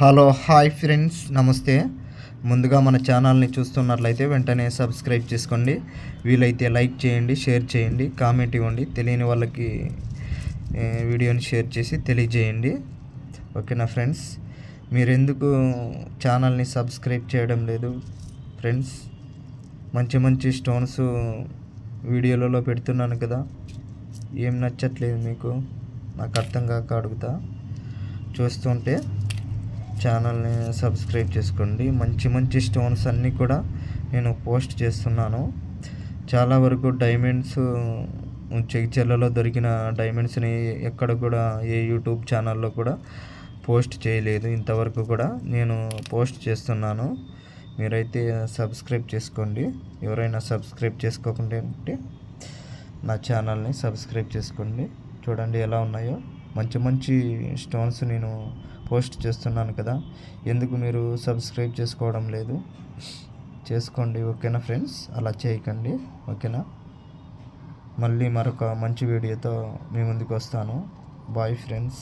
Hello hi friends నమస్తే. ముందుగా మన ఛానల్ని చూస్తున్నట్లయితే వెంటనే సబ్స్క్రైబ్ చేసుకోండి. వీలైతే లైక్ చేయండి షేర్ చేయండి కామెంట్ ఇవ్వండి. తెలియని వాళ్ళకి వీడియోని షేర్ చేసి తెలియజేయండి. ఓకేనా ఫ్రెండ్స్? మీరు ఎందుకు ఛానల్ని సబ్స్క్రైబ్ చేయడం లేదు ఫ్రెండ్స్? మంచి మంచి స్టోన్స్ వీడియోలలో పెడుతున్నాను కదా. ఏం నచ్చట్లేదు మీకు? నాకు అర్థం కాక అడుగుతా. చూస్తుంటే ఛానల్ని సబ్స్క్రైబ్ చేసుకోండి. మంచి మంచి స్టోన్స్ అన్నీ కూడా నేను పోస్ట్ చేస్తున్నాను. చాలా వరకు డైమండ్స్ చెల్లలో దొరికిన డైమండ్స్ని ఎక్కడ కూడా ఏ యూట్యూబ్ ఛానల్లో కూడా పోస్ట్ చేయలేదు. ఇంతవరకు కూడా నేను పోస్ట్ చేస్తున్నాను. మీరైతే సబ్స్క్రైబ్ చేసుకోండి. ఎవరైనా సబ్స్క్రైబ్ చేసుకోకుండా ఉంటే నా ఛానల్ని సబ్స్క్రైబ్ చేసుకోండి. చూడండి ఎలా ఉన్నాయో. మంచి మంచి స్టోన్స్ నేను పోస్ట్ చేస్తున్నాను కదా. ఎందుకు మీరు సబ్స్క్రైబ్ చేసుకోవడం లేదు? చేసుకోండి ఓకేనా ఫ్రెండ్స్ అలా చేయకండి ఓకేనా? మళ్ళీ మరొక మంచి వీడియోతో మీ ముందుకు వస్తాను. Bye friends